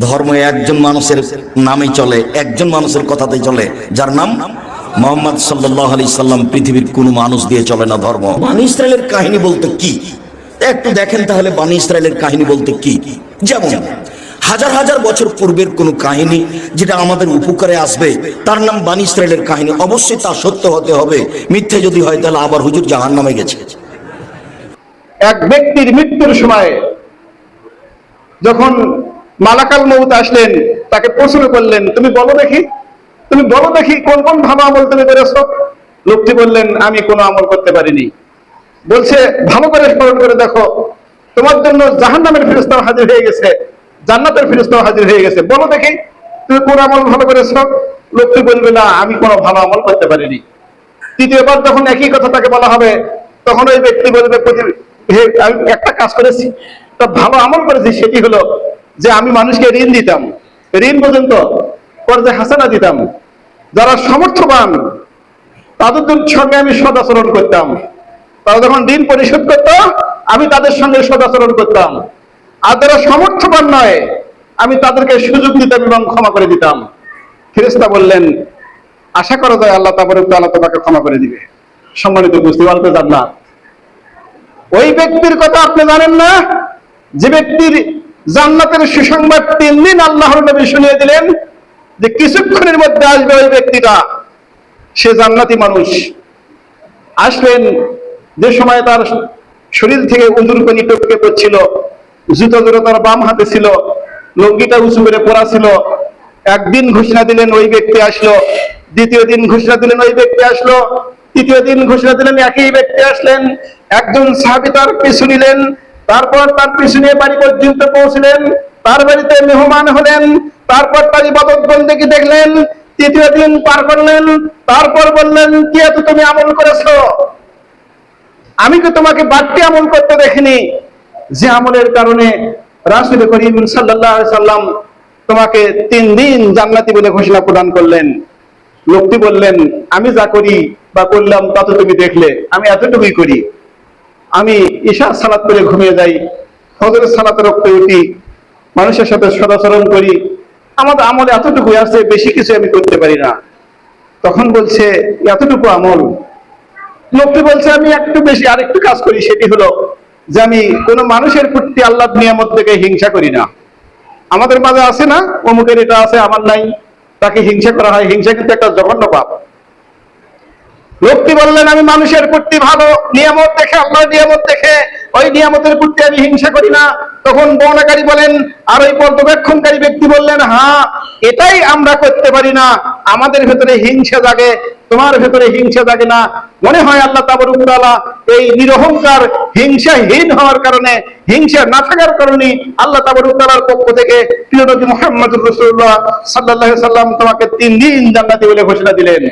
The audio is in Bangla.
ধর্ম একজন মানুষের নামে চলে, একজন মানুষের কথাতেই চলে। যার নাম মোহাম্মদ সাল্লাহ আলি সাল্লাম। পৃথিবীর কোনো মানুষ দিয়ে চলে না ধর্ম। বানি ইসরায়েলের কাহিনী বলতে কি? একটু দেখেন তাহলে বানি ইসরায়েলের কাহিনী বলতে কি? যেমন, হাজার হাজার বছর পূর্বের কোনো কাহিনী যেটা আমাদের উপকারে আসবে, তার নাম বানি ইসরায়েলের কাহিনী। অবশ্যই তা সত্য হতে হবে। মিথ্যে যদি হয় তাহলে আবার হুজুর জাহান নামে গেছে। এক ব্যক্তির মৃত্যুর সময় যখন মালাকাল মৌত আসলেন, তাকে প্রশ্ন করলেন, তুমি বলো দেখি, তুমি বলো দেখি কোন কোন ভালো আমল তুমি করেছ? লোকটি বললেন, আমি কোনো আমল করতে পারিনি। বলছে, ভালো করে স্মরণ করে দেখো, তোমার জন্য জাহান নামের ফিরিস্তাও হাজির হয়ে গেছে, জান্নাতের ফিরিস্তাও হাজির হয়ে গেছে। বলো দেখি, তুমি কোন আমল ভালো করেছ? লোকটি বলবে, না, আমি কোনো ভালো আমল করতে পারিনি। তৃতীয়বার যখন একই কথা তাকে বলা হবে, তখন ওই ব্যক্তি বলবে আমি একটা কাজ করেছি তা ভালো আমল করেছি, সেটি হলো যে আমি মানুষকে ঋণ দিতাম। ঋণ পর্যন্ত কর্জে হাসানা দিতাম। যারা সমর্থবান, তাদের সঙ্গে আমি সদাচরণ করতাম। তারা যখন ঋণ পরিশোধ করতো, আমি তাদের সঙ্গে সদাচরণ করতাম। আর যারা সমর্থবান নয়, আমি তাদেরকে সুযোগ দিতাম এবং ক্ষমা করে দিতাম। ফেরেস্তা বললেন, আশা করা যায় আল্লাহ তারপরে আল্লাহ তোমাকে ক্ষমা করে দিবে। সম্মানিত বুঝতে পারতে জান্নাত ওই ব্যক্তির কথা আপনি জানেন না? যে ব্যক্তির জান্নাতের সুসংবাদ তিন দিন আল্লাহর নবী শুনিয়ে দিলেন যে কিছুক্ষণের মধ্যে আসবে ওই ব্যক্তিটা। সে জান্নাতি মানুষ। আসবেন যে সময় তার শরীর থেকে উজুর পানি টপকে পড়ছিল, জুতো জোড়া তার বাম হাতে ছিল, লঙ্গিটা উঁচু করে পড়া ছিল। একদিন ঘোষণা দিলেন ওই ব্যক্তি আসলো, দ্বিতীয় দিন ঘোষণা দিলেন ওই ব্যক্তি আসলো, তৃতীয় দিন ঘোষণা দিলেন একই ব্যক্তি আসলেন। একজন সাহাবি তার পিছু নিলেন তারপর তার পিছু নিয়ে বাড়ি পর্যন্ত পৌঁছলেন। তার বাড়িতে মেহমান হলেন। তারপর তার ইবাদত বন্দেকে দেখলেন। তৃতীয় দিন পার করলেন। তারপর বললেন, কি এত তুমি আমল করেছ? আমি তো তোমাকে বাড়তি আমল করতে দেখিনি। যে আমলের কারণে রাসুল করিম সাল্লাহ সাল্লাম তোমাকে তিন দিন জান্নাতি বলে ঘোষণা প্রদান করলেন। লোকটি বললেন, আমি যা করি বা করলাম তা তো তুমি দেখলে। আমি এতটুকুই করি। আমি ঈশা সালাত করে ঘুমিয়ে যাই ফজর সালাতে রক্তে উঠি, মানুষের সাথে সদাচরণ করি। আমাদের আমল এতটুকু আছে, বেশি কিছু আমি করতে পারি না। তখন বলছে, এতটুকু আমল। লোকটি বলছে, আমি একটু বেশি আরেকটু কাজ করি। সেটি হলো যে আমি কোনো মানুষের প্রতি আল্লাহ নিয়ামত থেকে হিংসা করি না। আমাদের মাঝে আছে না, অমুকের এটা আছে, আমার নাই, তাকে হিংসা করা হয়। হিংসা কিন্তু একটা জঘন্য পাপ। লোকটি বললেন, আমি মানুষের প্রতি ভালো নিয়ামত দেখে, আল্লাহর নিয়ামত দেখে, ওই নিয়ামতের প্রতি আমি হিংসা করি না। তখন বর্ণাকারী বলেন, আর ওই পর্যবেক্ষণকারী ব্যক্তি বললেন হ্যাঁ এটাই আমরা করতে পারি না। আমাদের ভেতরে হিংসা জাগে, তোমার ভেতরে হিংসা জাগে না। মনে হয় আল্লাহ তাবরুদ্দালা এই নিরহংকার, হিংসাহীন হওয়ার কারণে, হিংসা না থাকার কারণে আল্লাহ তাবরুদ্দালার পক্ষ থেকে প্রিয় নবী মোহাম্মদ রসুল্লাহ সাল্লাহ সাল্লাম তোমাকে তিন দিন জান্নাতি বলে ঘোষণা দিলেন।